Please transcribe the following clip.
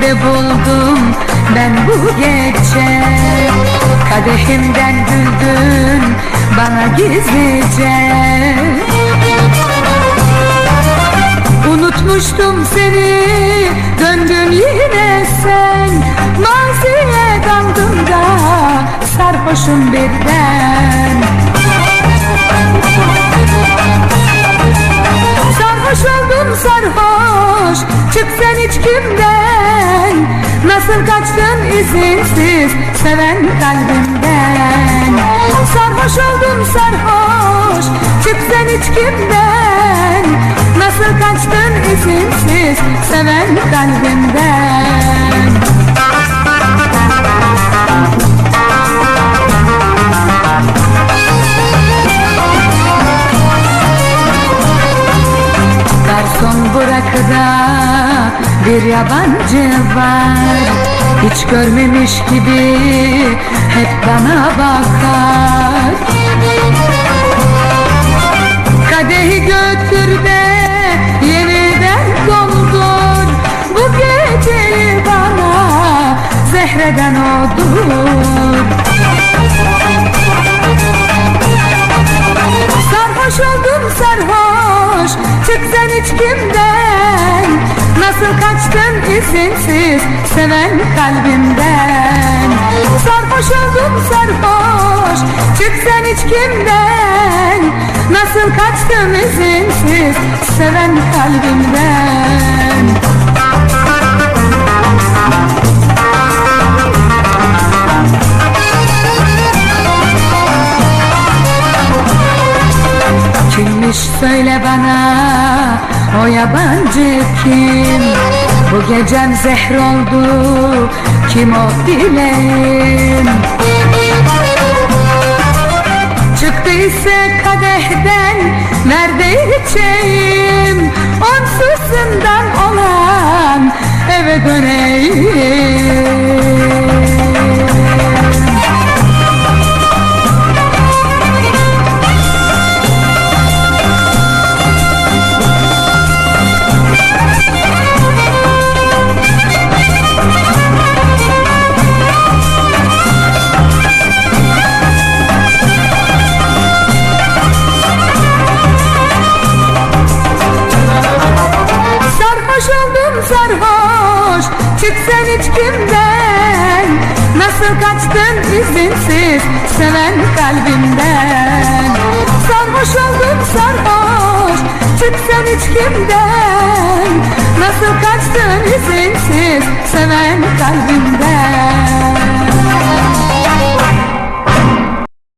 Kalbimde buldum ben bu gece. Kadehimden güldün bana gizlice. Unutmuştum seni döndün yine sen. Maziye daldım da sarhoşum birden. Sarhoş oldum sarhoş çık sen hiç kimden Nasıl kaçtın izinsiz? Seven kalbimden. Sarhoş oldum sarhoş. Çık sen hiç kimden? Nasıl kaçtın izinsiz? Seven kalbimden. Garson bırakıda bir yabancı var. Hiç görmemiş gibi hep bana bakar. Kadehi götür de yeniden doldur Bu geceyi bana zehreden odur Nasıl kaçtın izinsiz Seven kalbimden? Sarhoş oldum sarhoş Çık sen hiç kimden? Nasıl kaçtın izinsiz Seven kalbimden? Kimmiş söyle bana o yabancı kim Bu gecem zehr oldu kim o bileyim Çıktıysa kadehden nerede içeyim sarhoş. Çık sen hiç kimden Nasıl kaçtın izinsiz? Seven kalbimden. Sarhoş oldum sarhoş. Çık sen hiç kimden Nasıl kaçtın izinsiz? Seven kalbimden